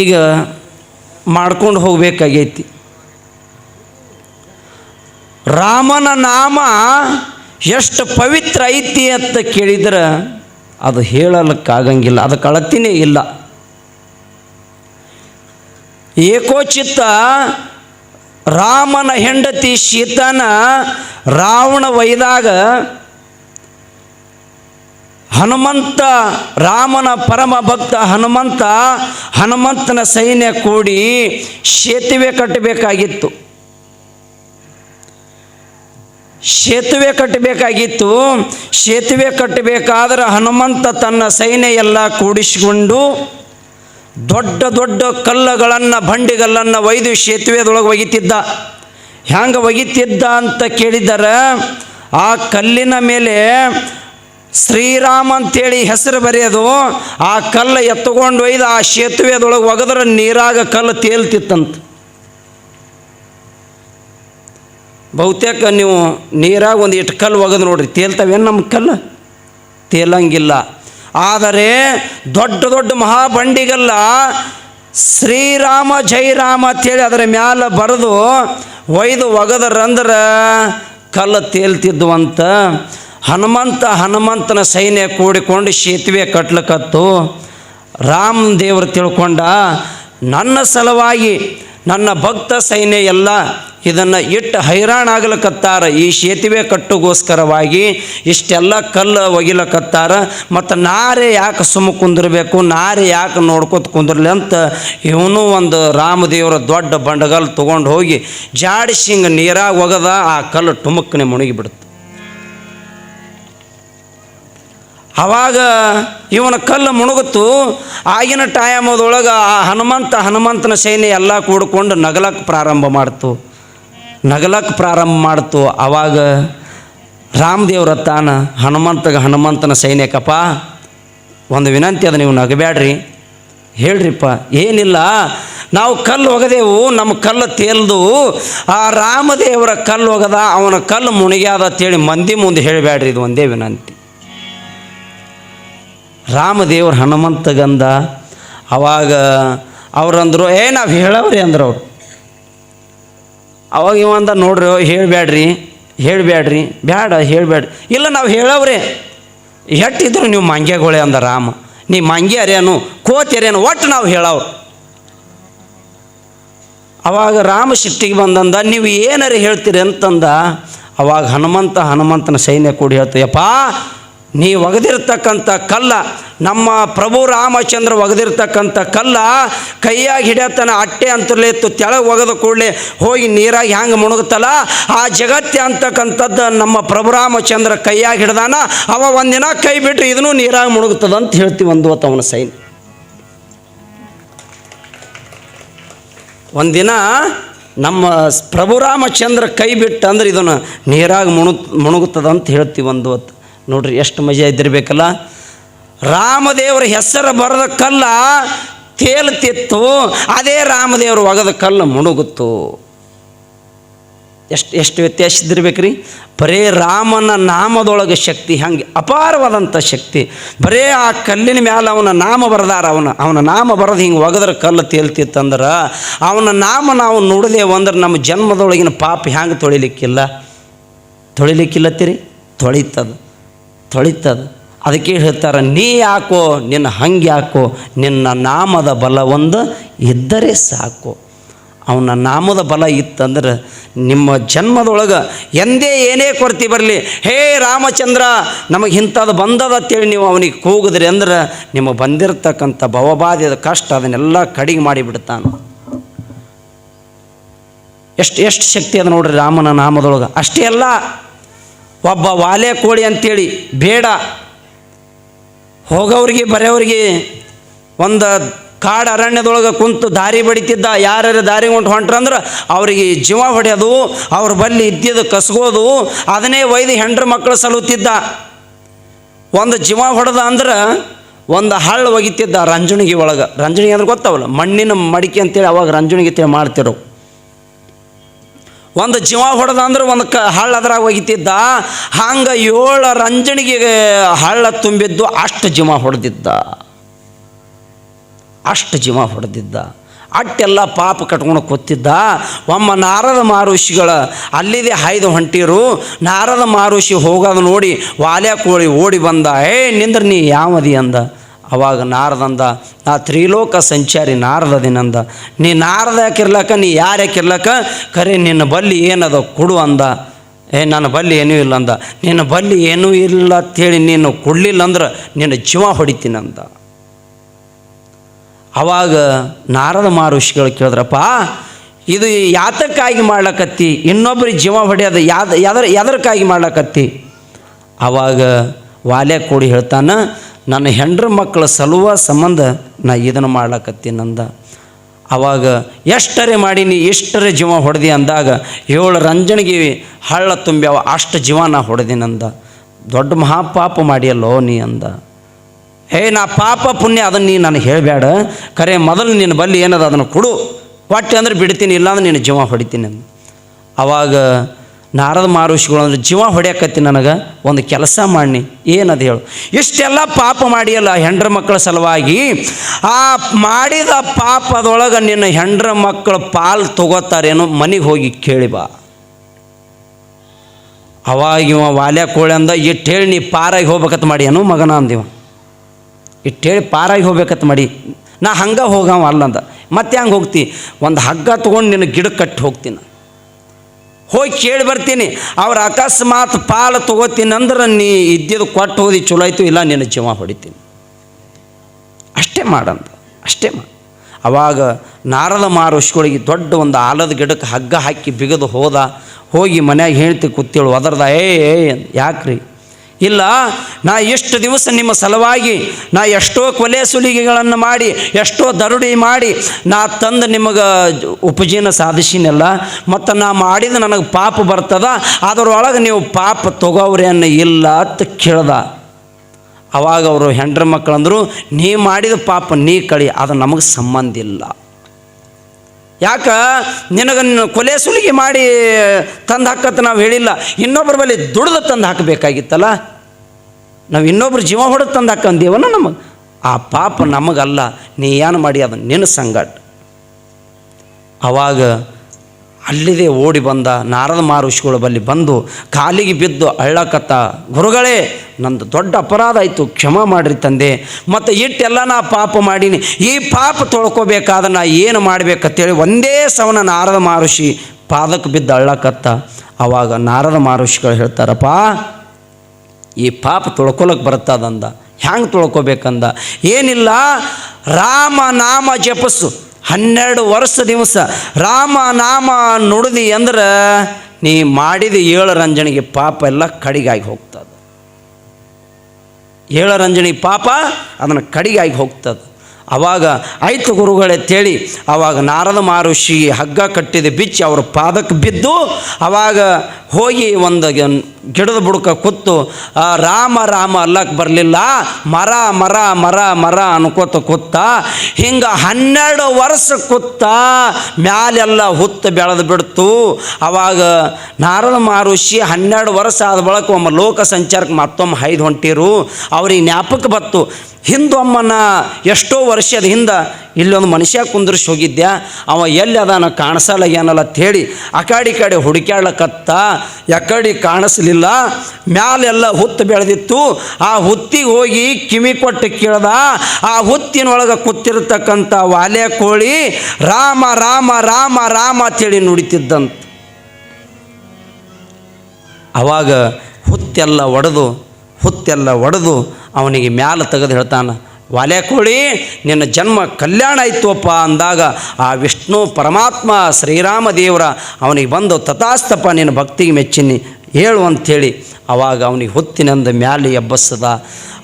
ಈಗ ಮಾಡ್ಕೊಂಡು ಹೋಗಬೇಕಾಗೈತಿ. ರಾಮನ ನಾಮ ಎಷ್ಟು ಪವಿತ್ರ ಐತಿ ಅಂತ ಕೇಳಿದ್ರೆ ಅದು ಹೇಳಲಿಕ್ಕಾಗಂಗಿಲ್ಲ, ಅದು ಅಳತಿನೇ ಇಲ್ಲ. ಏಕೋಚಿತ್ತ ರಾಮನ ಹೆಂಡತಿ ಸೀತನ ರಾವಣ ಒಯ್ದಾಗ ಹನುಮಂತ ರಾಮನ ಪರಮ ಭಕ್ತ ಹನುಮಂತ ಹನುಮಂತನ ಸೈನ್ಯ ಕೂಡಿ ಸೇತುವೆ ಕಟ್ಟಬೇಕಾಗಿತ್ತು. ಸೇತುವೆ ಕಟ್ಟಬೇಕಾಗಿತ್ತು. ಸೇತುವೆ ಕಟ್ಟಬೇಕಾದ್ರೆ ಹನುಮಂತ ತನ್ನ ಸೈನ್ಯ ಎಲ್ಲ ಕೂಡಿಸಿಕೊಂಡು ದೊಡ್ಡ ದೊಡ್ಡ ಕಲ್ಲುಗಳನ್ನು ಬಂಡಿಗಲ್ಲನ್ನು ಒಯ್ದು ಸೇತುವೆದೊಳಗೆ ಒಗಿತಿದ್ದ ಹ್ಯಾಂಗೆ ಒಗಿತಿದ್ದ ಅಂತ ಕೇಳಿದರೆ ಆ ಕಲ್ಲಿನ ಮೇಲೆ ಶ್ರೀರಾಮ ಅಂತೇಳಿ ಹೆಸರು ಬರೆಯೋದು. ಆ ಕಲ್ಲು ಎತ್ತುಕೊಂಡು ಒಯ್ದು ಆ ಸೇತುವೆದೊಳಗೆ ಒಗದ್ರೆ ನೀರಾಗ ಕಲ್ಲು ತೇಲ್ತಿತ್ತಂತ. ಬಹುತೇಕ ನೀವು ನೀರಾಗ ಒಂದು ಇಟ್ಟು ಕಲ್ಲು ಒಗೆದು ನೋಡ್ರಿ, ತೇಲ್ತಾವೇನು ನಮ್ಮ ಕಲ್ಲು? ತೇಲಂಗಿಲ್ಲ. ಆದರೆ ದೊಡ್ಡ ದೊಡ್ಡ ಮಹಾಬಂಡಿಗೆಲ್ಲ ಶ್ರೀರಾಮ ಜೈರಾಮ ಅಂತೇಳಿ ಅದರ ಮ್ಯಾಲ ಬರೆದು ಒಯ್ದು ಒಗದ್ರಂದ್ರೆ ಕಲ್ಲು ತೇಲ್ತಿದ್ವಂತ. ಹನುಮಂತ ಹನುಮಂತನ ಸೈನ್ಯ ಕೂಡಿಕೊಂಡು ಸೇತುವೆ ಕಟ್ಲಕತ್ತು ರಾಮ ದೇವರು ತಿಳ್ಕೊಂಡ, ನನ್ನ ಸಲುವಾಗಿ ನನ್ನ ಭಕ್ತ ಸೈನ್ಯ ಎಲ್ಲ ಇದನ್ನು ಇಟ್ಟು ಹೈರಾಣಾಗ್ಲಕತ್ತಾರ ಈ ಸೇತುವೆ ಕಟ್ಟುಗೋಸ್ಕರವಾಗಿ ಇಷ್ಟೆಲ್ಲ ಕಲ್ಲು ಒಗಿಲಕತ್ತಾರ. ಮತ್ತು ನಾರೆ ಯಾಕೆ ಸುಮ್ಮ ಕುಂದಿರಬೇಕು, ನಾರೆ ಯಾಕೆ ನೋಡ್ಕೊತ ಕುಂದಿರಲಿ ಅಂತ ಇವನು ಒಂದು ರಾಮದೇವರ ದೊಡ್ಡ ಬಂಡಗಲ್ ತೊಗೊಂಡು ಹೋಗಿ ಜಾಡಿಸಿ ಹಿಂಗೆ ನೀರಾಗ ಒಗದ, ಆ ಕಲ್ಲು ಟುಮಕ್ಕನೆ ಮುಳುಗಿಬಿಡುತ್ತೆ ಆವಾಗ ಇವನ ಕಲ್ಲು ಮುಣುಗುತ್ತು, ಆಗಿನ ಟೈಮದೊಳಗೆ ಆ ಹನುಮಂತ ಹನುಮಂತನ ಸೈನ್ಯ ಎಲ್ಲ ಕೂಡ್ಕೊಂಡು ನಗಲಕ್ಕೆ ಪ್ರಾರಂಭ ಮಾಡ್ತು. ನಗಲಕ್ಕೆ ಪ್ರಾರಂಭ ಮಾಡ್ತು. ಆವಾಗ ರಾಮದೇವ್ರ ತಾನ ಹನುಮಂತಗ ಹನುಮಂತನ ಸೈನ್ಯಕ್ಕಪ್ಪ, ಒಂದು ವಿನಂತಿ ಅದ, ನೀವು ನಗಬೇಡ್ರಿ ಹೇಳ್ರಿಪ್ಪ, ಏನಿಲ್ಲ, ನಾವು ಕಲ್ಲು ಒಗದೆವು, ನಮ್ಮ ಕಲ್ಲು ತೇಲ್ದು, ಆ ರಾಮದೇವರ ಕಲ್ಲು ಒಗದ, ಅವನ ಕಲ್ಲು ಮುಣಿಗ್ಯಾದ ಅಂತೇಳಿ ಮಂದಿ ಮುಂದೆ ಹೇಳಬೇಡ್ರಿ ಇದು ಒಂದೇ ವಿನಂತಿ. ರಾಮದೇವ್ರ ಹನುಮಂತಗಂದ ಅವಾಗ ಅವ್ರಂದ್ರು ಏ, ನಾವು ಹೇಳವ್ರಿ ಅಂದ್ರು ಅವ್ರು. ಅವಾಗ ಇವಂದ ನೋಡ್ರಿ ಹೇಳಬೇಡ್ರಿ ಹೇಳಬೇಡ್ರಿ ಬ್ಯಾಡ ಹೇಳಬೇಡ್ರಿ ಇಲ್ಲ, ನಾವು ಹೇಳವ್ರಿ. ಎಟ್ಟಿದ್ರು ನೀವು ಮಂಗ್ಯಗಳೇ ಅಂದ ರಾಮ. ನೀ ಮಂಗ್ಯ ಅರೇನು, ಕೋತಿ ಅರೇನು, ಒಟ್ಟು ನಾವು ಹೇಳವ್ರು. ಅವಾಗ ರಾಮ ಸಿಟ್ಟಿಗೆ ಬಂದಂದ, ನೀವು ಏನಾರು ಹೇಳ್ತೀರಿ? ಅಂತಂದ, ಅವಾಗ ಹನುಮಂತ ಹನುಮಂತನ ಸೈನ್ಯ ಕೂಡಿ ಹೇಳ್ತು, ಯಪ್ಪ ನೀ ಒಗೆದಿರ್ತಕ್ಕಂಥ ಕಲ್ಲ, ನಮ್ಮ ಪ್ರಭು ರಾಮಚಂದ್ರ ಒಗೆದಿರ್ತಕ್ಕಂಥ ಕಲ್ಲ, ಕೈಯಾಗಿ ಹಿಡಿಯತನ ಅಟ್ಟೆ ಅಂತರ್ಲಿತ್ತು ತೆಳಗೆ ಒಗೆದ ಕೂಡಲೇ ಹೋಗಿ ನೀರಾಗಿ ಹ್ಯಾಂಗೆ ಮುಣುಗುತ್ತಲ್ಲ ಆ ಜಗತ್ತೆ ಅಂತಕ್ಕಂಥದ್ದು ನಮ್ಮ ಪ್ರಭು ರಾಮಚಂದ್ರ ಕೈಯಾಗಿ ಹಿಡ್ದಾನ, ಅವ ಒಂದಿನ ಕೈ ಬಿಟ್ಟು ಇದನ್ನು ನೀರಾಗಿ ಮುಣುಗುತ್ತದೆ ಅಂತ ಹೇಳ್ತೀವಿ ಒಂದು ಅವನ ಸೈನ್. ಒಂದಿನ ನಮ್ಮ ಪ್ರಭು ರಾಮಚಂದ್ರ ಕೈ ಬಿಟ್ಟು ಅಂದ್ರೆ ಇದನ್ನು ನೀರಾಗಿ ಮುಣು ಮುಣುಗುತ್ತದೆ ಅಂತ ಹೇಳ್ತೀವಿ ಒಂದು ಹೊತ್ತು. ನೋಡ್ರಿ ಎಷ್ಟು ಮಜಾ ಇದ್ದಿರಬೇಕಲ್ಲ. ರಾಮದೇವರ ಹೆಸರು ಬರೆದ ಕಲ್ಲ ತೇಲ್ತಿತ್ತು ಅದೇ ರಾಮದೇವರು ಒಗದ ಕಲ್ಲು ಮುಣುಗುತ್ತು. ಎಷ್ಟು ಎಷ್ಟು ವ್ಯತ್ಯಾಸ ಇದ್ದಿರ್ಬೇಕ್ರಿ? ಬರೇ ರಾಮನ ನಾಮದೊಳಗೆ ಶಕ್ತಿ ಹಂಗೆ ಅಪಾರವಾದಂಥ ಶಕ್ತಿ. ಬರೇ ಆ ಕಲ್ಲಿನ ಮ್ಯಾಲ ಅವನ ನಾಮ ಬರದಾರ, ಅವನ ಅವನ ನಾಮ ಬರೋದು ಹಿಂಗೆ ಒಗದ್ರ ಕಲ್ಲು ತೇಲ್ತಿತ್ತಂದ್ರೆ ಅವನ ನಾಮ ನಾವು ನೋಡಿದೆವು ಅಂದ್ರೆ ನಮ್ಮ ಜನ್ಮದೊಳಗಿನ ಪಾಪ ಹ್ಯಾಂಗೆ ತೊಳಿಲಿಕ್ಕಿಲ್ಲ? ತೊಳಿಲಿಕ್ಕಿಲ್ಲತ್ತೀರಿ? ತೊಳಿತದ. ತೊಳಿತದ. ಅದಕ್ಕೆ ಹೇಳ್ತಾರೆ, ನೀ ಯಾಕೋ, ನಿನ್ನ ಹಂಗೆ ಯಾಕೋ, ನಿನ್ನ ನಾಮದ ಬಲ ಒಂದು ಇದ್ದರೆ ಸಾಕು. ಅವನ ನಾಮದ ಬಲ ಇತ್ತಂದ್ರೆ ನಿಮ್ಮ ಜನ್ಮದೊಳಗೆ ಎಂದೇ ಏನೇ ಕೊರತೆ ಬರಲಿ, ಹೇ ರಾಮಚಂದ್ರ, ನಮಗೆ ಇಂಥದ್ದು ಬಂದದ ಅಂತೇಳಿ ನೀವು ಅವನಿಗೆ ಕೂಗಿದ್ರಿ ಅಂದ್ರೆ ನಿಮಗೆ ಬಂದಿರತಕ್ಕಂಥ ಭವಬಾಧ್ಯದ ಕಷ್ಟ ಅದನ್ನೆಲ್ಲ ಕಡಿಗೆ ಮಾಡಿಬಿಡ್ತಾನೆ. ಎಷ್ಟು ಎಷ್ಟು ಶಕ್ತಿ ಅದ ನೋಡ್ರಿ ರಾಮನ ನಾಮದೊಳಗೆ. ಅಷ್ಟೇ ಅಲ್ಲ ಒಬ್ಬ ವಾಲೆ ಕೋಳಿ ಅಂತೇಳಿ ಬೇಡ. ಹೋಗೋರಿಗೆ ಬರೋವ್ರಿಗೆ ಒಂದು ಕಾಡು ಅರಣ್ಯದೊಳಗೆ ಕುಂತು ದಾರಿ ಬಡಿತಿದ್ದ ಯಾರ್ಯಾರು ದಾರಿ ಹೊಂಟು ಹೊಂಟ್ರಂದ್ರೆ ಅವರಿಗೆ ಜೀವ ಹೊಡೆಯೋದು ಅವ್ರ ಬಲ್ಲಿ ಇದ್ದಿದ್ದು ಕಸ್ಗೋದು ಅದನ್ನೇ ಒಯ್ದು ಹೆಂಡ್ರ ಮಕ್ಕಳು ಸಲುತ್ತಿದ್ದ. ಒಂದು ಜೀವ ಹೊಡೆದ ಅಂದ್ರೆ ಒಂದು ಹಳ್ಳು ಒಗಿತಿದ್ದ ರಂಜುಣಿಗೆ ಒಳಗೆ. ರಂಜುಣಿಗೆ ಅಂದ್ರೆ ಗೊತ್ತವಲ್ಲ ಮಣ್ಣಿನ ಮಡಿಕೆ ಅಂತೇಳಿ ಅವಾಗ ರಂಜುಣಿಗೆ ಮಾಡ್ತಿರೋ. ಒಂದು ಜೀವ ಹೊಡೆದ ಅಂದ್ರೆ ಒಂದು ಕ ಹಳ್ಳ ಅದ್ರಾಗ ಒಗಿತಿದ್ದ ಹಂಗೆ ಏಳು ರಂಜನಿಗೆ ಹಳ್ಳ ತುಂಬಿದ್ದು ಅಷ್ಟು ಜೀವ ಹೊಡೆದಿದ್ದ. ಅಷ್ಟು ಜೀವ ಹೊಡೆದಿದ್ದ. ಅಟ್ಟೆಲ್ಲ ಪಾಪ ಕಟ್ಕೊಂಡು ಕೂತಿದ್ದ. ಒಮ್ಮ ನಾರದ ಮಾರುಷಿಗಳ ಅಲ್ಲಿದೆ ಹಾಯ್ದು ಹೊಂಟಿರು. ನಾರದ ಮಾರುಷಿ ಹೋಗೋದು ನೋಡಿ ವಾಲ್ಯ ಕೋಳಿ ಓಡಿ ಬಂದ. ಏ ನಿಂದ್ರ ನೀ ಯಾವದಿ ಅಂದ. ಅವಾಗ ನಾರದಂದ, ನಾ ತ್ರಿಲೋಕ ಸಂಚಾರಿ ನಾರದದಿನಂದ. ನೀ ನಾರದ ಯಾಕಿರ್ಲಕ್ಕ ನೀ ಯಾರು ಯಾಕಿರ್ಲಕ್ಕ ಕರೆ, ನಿನ್ನ ಬಲ್ಲಿ ಏನದ ಕೊಡು ಅಂದ. ಏ, ನನ್ನ ಬಲ್ಲಿ ಏನೂ ಇಲ್ಲ ಅಂದ. ನಿನ್ನ ಬಲ್ಲಿ ಏನೂ ಇಲ್ಲ ಅಂತೇಳಿ ನೀನು ಕೊಡಲಿಲ್ಲ ಅಂದ್ರೆ ನಿನ್ನ ಜೀವ ಹೊಡಿತೀನಂದ. ಅವಾಗ ನಾರದ ಮಹರ್ಷಿಗಳು ಕೇಳಿದ್ರಪ್ಪ, ಇದು ಯಾತಕ್ಕಾಗಿ ಮಾಡ್ಲಕತ್ತಿ? ಇನ್ನೊಬ್ಬರಿಗೆ ಜೀವ ಹೊಡೆಯೋದು ಯಾದ ಯಾವ್ದ್ರ ಯಾದಕ್ಕಾಗಿ ಮಾಡ್ಲಕತ್ತಿ? ಅವಾಗ ವಾಲ್ಯ ಕೂಡಿ ಹೇಳ್ತಾನ, ನನ್ನ ಹೆಂಡ್ರ ಮಕ್ಕಳ ಸಲುವ ಸಂಬಂಧ ನಾ ಇದನ್ನು ಮಾಡ್ಲಕತ್ತೀನಂದ ಅವಾಗ, ಎಷ್ಟರೇ ಮಾಡೀನಿ ಎಷ್ಟರೆ ಜೀವ ಹೊಡೆದಿ ಅಂದಾಗ, ಏಳು ರಂಜಣಿಗೆ ಹಳ್ಳ ತುಂಬ್ಯಾವ, ಅಷ್ಟು ಜೀವ ನಾ ಹೊಡೆದಿನಂದ ದೊಡ್ಡ ಮಹಾಪಾಪ ಮಾಡಿಯಲ್ಲೋ ನೀ ಅಂದ. ಹೇ, ನಾ ಪಾಪ ಪುಣ್ಯ ಅದನ್ನು ನೀ ನನಗೆ ಹೇಳಬೇಡ ಖರೆ ಮೊದಲು ನಿನ್ನ ಬಲ್ಲಿ ಏನದ ಅದನ್ನು ಕೊಡು. ಹೊಟ್ಟೆ ಅಂದ್ರೆ ಬಿಡ್ತೀನಿ, ಇಲ್ಲಾಂದ್ರೆ ನಿನ್ನ ಜೀವ ಹೊಡಿತೀನಿ ಅವಾಗ ನಾರದ ಮಾರುಷಿಗಳು ಅಂದ್ರೆ ಜೀವ ಹೊಡ್ಯಾಕತ್ತಿ ನನಗೆ ಒಂದು ಕೆಲಸ ಮಾಡಿ ಏನದು ಹೇಳು? ಇಷ್ಟೆಲ್ಲ ಪಾಪ ಮಾಡಿಯಲ್ಲ ಹೆಂಡ್ರ ಮಕ್ಕಳ ಸಲುವಾಗಿ. ಆ ಮಾಡಿದ ಪಾಪದೊಳಗೆ ನಿನ್ನ ಹೆಂಡ್ರ ಮಕ್ಕಳು ಪಾಲು ತಗೋತಾರೇನೋ ಮನೆಗೆ ಹೋಗಿ ಕೇಳಿ ಬಾ. ಅವಾಗ ಇವ ವಾಲ್ಯ ಕೋಳಿ ಅಂದ ಇಟ್ಟು ಹೇಳಿ ನೀ ಪಾರಾಗಿ ಹೋಗ್ಬೇಕತ್ ಮಾಡಿ ಏನೋ ಮಗನ? ಅಂದಿವ ಇಟ್ಟು ಹೇಳಿ ಪಾರಾಗಿ ಹೋಗ್ಬೇಕತ್ ಮಾಡಿ. ನಾ ಹಂಗೆ ಹೋಗವ ಅಲ್ಲಂದ. ಮತ್ತೆ ಹಂಗೆ ಹೋಗ್ತಿ? ಒಂದು ಹಗ್ಗ ತೊಗೊಂಡು ನಿನ್ನ ಗಿಡ ಕಟ್ಟಿ ಹೋಗ್ತೀನಿ. ಹೋಗಿ ಕೇಳಿ ಬರ್ತೀನಿ. ಅವ್ರ ಅಕಸ್ಮಾತ್ ಪಾಲು ತೊಗೋತೀನಿ ಅಂದ್ರೆ ನೀ ಇದ್ದಿದ್ದು ಕೊಟ್ಟು ಹೋದಿ ಚಲೋ ಆಯಿತು, ಇಲ್ಲ ನಿನ್ನ ಜೀವ ಹೊಡಿತೀನಿ. ಅಷ್ಟೇ ಮಾಡಂತ ಅಷ್ಟೇ ಮಾಡ. ಅವಾಗ ನಾರದ ಮಾರುಷಿಗಳಿಗೆ ದೊಡ್ಡ ಒಂದು ಆಲದ ಗಿಡಕ್ಕೆ ಹಗ್ಗ ಹಾಕಿ ಬಿಗದು ಹೋದ, ಹೋಗಿ ಮನ್ಯಾಗ ಹೇಳ್ತಿ ಕೂತೇಳು ಒದರ್ದ ಏ ಏ ಯಾಕ್ರಿ? ಇಲ್ಲ, ನಾ ಎಷ್ಟು ದಿವಸ ನಿಮ್ಮ ಸಲುವಾಗಿ ನಾ ಎಷ್ಟೋ ಕೊಲೆ ಸುಲಿಗೆಗಳನ್ನು ಮಾಡಿ, ಎಷ್ಟೋ ದರುಡಿ ಮಾಡಿ, ನಾ ತಂದು ನಿಮಗೆ ಉಪಜೀವನ ಸಾಧಿಸಿನಲ್ಲ, ಮತ್ತು ನಾ ಮಾಡಿದ ನನಗೆ ಪಾಪ ಬರ್ತದ, ಅದರೊಳಗೆ ನೀವು ಪಾಪ ತಗೋವ್ರೇನು ಇಲ್ಲ ಅಂತ ಕೇಳ್ದ. ಅವಾಗ ಅವರು ಹೆಂಡ್ರ ಮಕ್ಕಳಂದರು ನೀ ಮಾಡಿದ ಪಾಪ ನೀ ಕಳಿ, ಅದು ನಮಗೆ ಸಂಬಂಧ ಇಲ್ಲ. ಯಾಕ? ನಿನಗೆ ಕೊಲೆ ಸುಲಿಗೆ ಮಾಡಿ ತಂದು ಹಾಕತ್ತ ನಾವು ಹೇಳಿಲ್ಲ ಇನ್ನೊಬ್ಬರ ಬಳಿ ದುಡ್ದು ತಂದು ಹಾಕಬೇಕಾಗಿತ್ತಲ್ಲ? ನಾವು ಇನ್ನೊಬ್ರು ಜೀವ ಹೊಡೆದು ತಂದು ಹಾಕಂದೀವನ ನಮಗೆ ಆ ಪಾಪ ನಮಗಲ್ಲ, ನೀ ಏನು ಮಾಡಿ ಅದು ನಿನ್ನ ಸಂಗಟ ಆವಾಗ ಅಲ್ಲಿದೆ ಓಡಿ ಬಂದ ನಾರದ ಮಾರುಷಿಗಳ ಬಳಿ ಬಂದು ಕಾಲಿಗೆ ಬಿದ್ದು ಅಳ್ಳಕತ್ತ, ಗುರುಗಳೇ, ನಂದು ದೊಡ್ಡ ಅಪರಾಧ ಆಯಿತು, ಕ್ಷಮ ಮಾಡಿರಿ ತಂದೆ. ಮತ್ತು ಇಟ್ಟೆಲ್ಲ ನಾ ಪಾಪ ಮಾಡೀನಿ. ಈ ಪಾಪ ತೊಳ್ಕೊಬೇಕಾದ ನಾ ಏನು ಮಾಡಬೇಕಂತೇಳಿ ಒಂದೇ ಸವನ ನಾರದ ಮಹರ್ಷಿ ಪಾದಕ್ಕೆ ಬಿದ್ದು ಅಳ್ಳಕತ್ತ. ಆವಾಗ ನಾರದ ಮಾರುಷಿಗಳು ಹೇಳ್ತಾರಪ್ಪ ಈ ಪಾಪ ತೊಳ್ಕೊಳಕ್ಕೆ ಬರ್ತದಂದ ಹ್ಯಾಂಗೆ ತೊಳ್ಕೊಬೇಕಂದ? ಏನಿಲ್ಲ, ರಾಮ ನಾಮ ಜಪಸ್ಸು. ಹನ್ನೆರಡು ವರ್ಷ ದಿವಸ. ರಾಮ ನಾಮ ನುಡಿದಿ ಅಂದ್ರೆ ನೀ ಮಾಡಿದ ಏಳು ರಂಜನಿಗೆ ಪಾಪ ಎಲ್ಲ ಕಡಿಗಾಗಿ ಹೋಗ್ತದೆ. ಏಳು ರಂಜನಿ ಪಾಪ ಅದನ್ನು ಕಡಿಗಾಗಿ ಹೋಗ್ತದೆ. ಅವಾಗ ಆಯ್ತು ಗುರುಗಳೇ ತೇಳಿ ಆವಾಗ ನಾರದ ಮಹರ್ಷಿ ಹಗ್ಗ ಕಟ್ಟಿದ ಬಿಚ್ಚಿ ಅವ್ರ ಪಾದಕ್ಕೆ ಬಿದ್ದು ಆವಾಗ ಹೋಗಿ ಒಂದು ಗಿಡದ ಬುಡಕ ಕೂತು ರಾಮ ರಾಮ ಅಲ್ಲಕ್ಕೆ ಬರಲಿಲ್ಲ, ಮರ ಮರ ಮರ ಮರ ಅನ್ಕೋತ ಕೂತ, ಹಿಂಗೆ ಹನ್ನೆರಡು ವರ್ಷ ಕೂತ ಮ್ಯಾಲೆಲ್ಲ ಹುತ್ತು ಬೆಳೆದು ಬಿಡ್ತು. ಅವಾಗ ನಾರದ ಮಹರ್ಷಿ ಹನ್ನೆರಡು ವರ್ಷ ಆದ ಬಳಕ ಒಮ್ಮೆ ಲೋಕ ಸಂಚಾರಕ್ಕೆ ಮತ್ತೊಮ್ಮೆ ಹೈದು ಹೊಂಟಿರು. ಅವ್ರಿಗೆ ಜ್ಞಾಪಕ ಬತ್ತು ಹಿಂದೊಮ್ಮನ ಎಷ್ಟೋ ವರ್ಷದ ಹಿಂದೆ ಇಲ್ಲೊಂದು ಮನುಷ್ಯ ಕುಂದ್ರಿಸಿ ಹೋಗಿದ್ದೆ ಅವ ಎಲ್ಲಿ ಅದಾನ ಕಾಣಿಸಲ್ಲ ಹೇಳಿ ಆ ಕಡೆ ಕಡೆ ಹುಡುಕ್ಯಾಡ್ಲಕತ್ತ. ಯಾಕಡೆ ಕಾಣಿಸ್ಲಿಲ್ಲ. ಮ್ಯಾಲೆಲ್ಲ ಹುತ್ತು ಬೆಳೆದಿತ್ತು. ಆ ಹುತ್ತಿಗೆ ಹೋಗಿ ಕಿವಿ ಕೊಟ್ಟು ಕೇಳ್ದ. ಆ ಹುತ್ತಿನೊಳಗೆ ಕೂತಿರ್ತಕ್ಕಂಥ ವಾಲೆ ಕೋಳಿ ರಾಮ ರಾಮ ರಾಮ ರಾಮ ಅಂತೇಳಿ ನುಡಿತಿದ್ದಂತ. ಅವಾಗ ಹುತ್ತೆಲ್ಲ ಒಡೆದು ಹುತ್ತೆಲ್ಲ ಒಡೆದು ಅವನಿಗೆ ಮ್ಯಾಲ ತೆಗೆದು ಹೇಳ್ತಾನೆ, ವಾಲೆ ಕೋಳಿ, ನಿನ್ನ ಜನ್ಮ ಕಲ್ಯಾಣ ಆಯ್ತುವಪ್ಪ ಅಂದಾಗ ಆ ವಿಷ್ಣು ಪರಮಾತ್ಮ ಶ್ರೀರಾಮ ದೇವರ ಅವನಿಗೆ ಬಂದು ತಥಾಸ್ತಪ್ಪ ನಿನ್ನ ಭಕ್ತಿಗೆ ಮೆಚ್ಚಿನಿ, ಹೇಳು ಅಂಥೇಳಿ ಅವಾಗ ಅವನಿಗೆ ಹೊತ್ತಿನಂದ ಮ್ಯಾಲೆ ಎಬ್ಬಸದ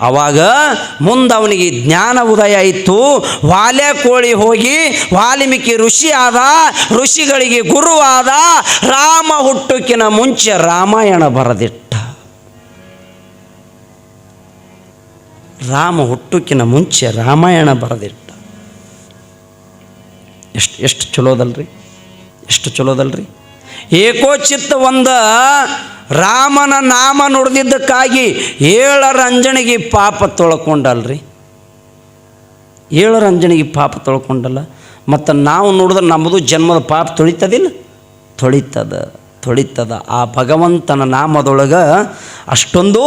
ಅವಾಗ ಮುಂದೆ ಅವನಿಗೆ ಜ್ಞಾನ ಉದಯ ಆಯಿತು. ವಾಲೆ ಕೋಳಿ ಹೋಗಿ, ವಾಲ್ಮೀಕಿ ಋಷಿ ಆದ, ಋಷಿಗಳಿಗೆ ಗುರುವಾದ ರಾಮ ಹುಟ್ಟುಕಿನ ಮುಂಚೆ ರಾಮಾಯಣ ಬರೆದಿಟ್ಟ. ರಾಮ ಹುಟ್ಟುಕಿನ ಮುಂಚೆ ರಾಮಾಯಣ ಬರೆದಿಟ್ಟ. ಎಷ್ಟು ಎಷ್ಟು ಚಲೋದಲ್ರಿ? ಎಷ್ಟು ಚಲೋದಲ್ರಿ? ಏಕೋಚಿತ್ತ ಒಂದ ರಾಮನ ನಾಮ ನುಡಿದಿದ್ದಕ್ಕಾಗಿ ಏಳರ ಅಂಜಣಿಗೆ ಪಾಪ ತೊಳ್ಕೊಂಡಲ್ರಿ? ಏಳರ ಅಂಜನಿಗೆ ಪಾಪ ತೊಳ್ಕೊಂಡಲ್ಲ? ಮತ್ತು ನಾವು ನೋಡಿದ್ರೆ ನಮ್ಮದು ಜನ್ಮದ ಪಾಪ ತೊಳಿತದಿಲ್ಲ? ತೊಳಿತದ. ತೊಳಿತದ. ಆ ಭಗವಂತನ ನಾಮದೊಳಗೆ ಅಷ್ಟೊಂದು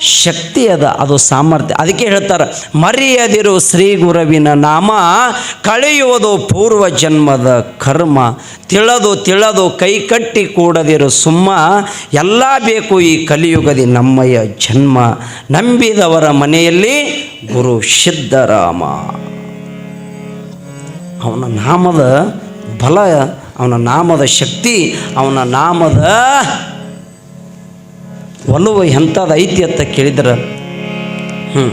ಶಕ್ತಿ ಅದ, ಅದು ಸಾಮರ್ಥ್ಯ. ಅದಕ್ಕೆ ಹೇಳ್ತಾರೆ, ಮರೆಯದಿರು ಶ್ರೀ ಗುರುವಿನ ನಾಮ, ಕಳೆಯುವುದು ಪೂರ್ವ ಜನ್ಮದ ಕರ್ಮ. ತಿಳದು ತಿಳದು ಕೈ ಕಟ್ಟಿ ಕೂಡದಿರು ಸುಮ್ಮ. ಎಲ್ಲ ಬೇಕು ಈ ಕಲಿಯುಗದಿ ನಮ್ಮಯ ಜನ್ಮ. ನಂಬಿದವರ ಮನೆಯಲ್ಲಿ ಗುರು ಸಿದ್ಧರಾಮ. ಅವನ ನಾಮದ ಬಲ ಅವನ ನಾಮದ ಶಕ್ತಿ ಅವನ ನಾಮದ ಒಲವು ಎಂಥದ್ದು ಐತಿ ಅಂತ ಕೇಳಿದ್ರೆ. ಹ್ಞೂ